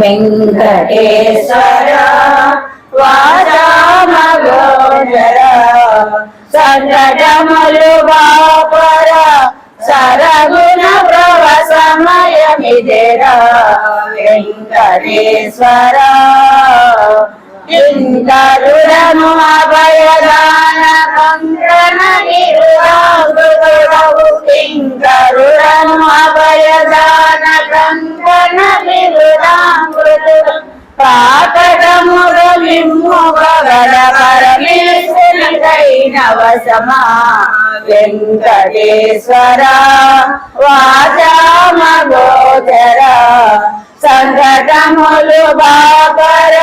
వెంకటేశ్వర వాచామగోచర సంకటములు బాపర సరగుణ ప్రవ సమయమిదెర వెంకటేశ్వర ఇంకరుడను అభయదాన పరమేశ్వరుడైన వసమా వెంకటేశ్వర వాచామగోచర సంకటములు బాపర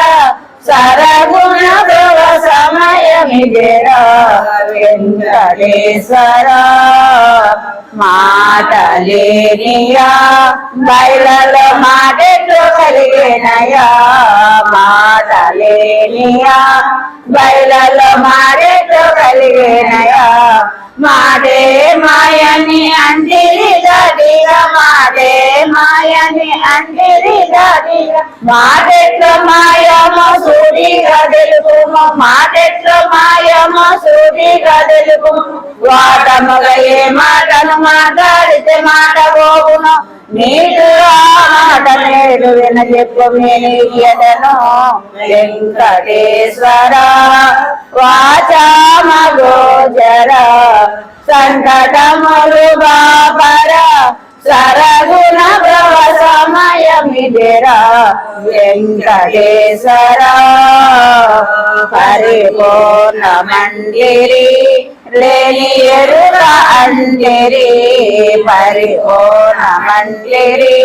సరగుణ భవ సమయమిదిరా. వెంకటేశ్వర మాటలేనియా బయలలో మాటెట్లు కలిగినయా మా మాటలేనియా బయలలో మాటెట్లు కలిగినయా మాడే మాయని అంటిరి దడిగా మాడే మాయని అంటిరి దడిగా మాటెట్ల మాయమో సూడిగా తెలుపుము మాటెట్ల మాయమో సూడిగా తెలుపుము. వాటముగా ఏ మాటను మాట్లాడితే మాట పోగును నీటు ఆ మాట వెంకటేశ్వర. వాచామగోచర సంకటములు బాపర సరగుణ భవ సమయమిదిరా వెంకటేశ్వర. పరిపూర్ణ మండిరి లేని ఎరుగ అందిరి పరిపూర్ణ మండిరి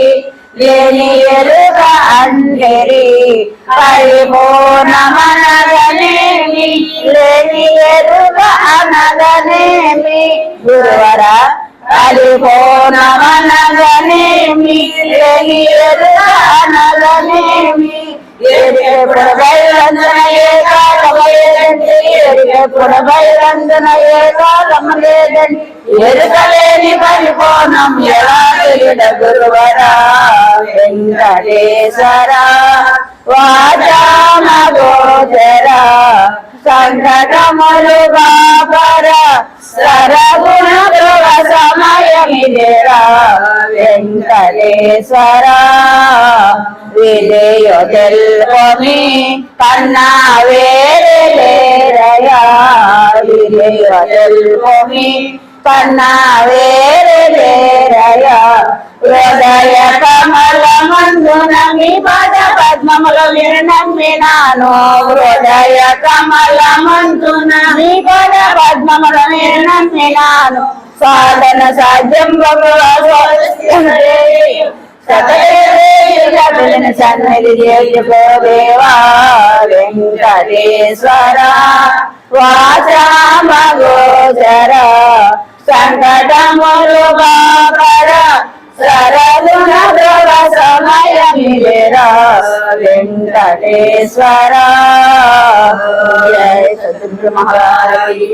வெளியருக அன்றே பழிபோனமனதனே மீ வெளியருக அனதனே. மீ குருவர பழிபோனமனதனே மீ வெளியருக அனதனே. மீ எதிர்புறவை లేదండి ఎప్పుడు ఏ కాలమ లేదండి ఎరుకలేని పరిపోనం ఎలా తెలియద గురువరా? వెంకటేశ్వరా వాచామ గోచరా సంకటములు బాపర సరగుణ ధ్రువ వెంకటేశ్వర విజయ తెల్కొని కన్నా వేరే లేరయా తెల్కొని కన్నా వేరే హృదయ కమల మందున మీ పద పద్మములు మీరు హృదయ కమల మందున మీ పద పద్మములు మీరు సాధన సాధ్యం సతన సన్నిధి దేవా వెంకటేశ్వర వాచామగోచర. సంకటములు బాపర సరదున ద్రవ సమయమిరా వెంకటేశ్వర. జయ సద్గురు మహారాజ్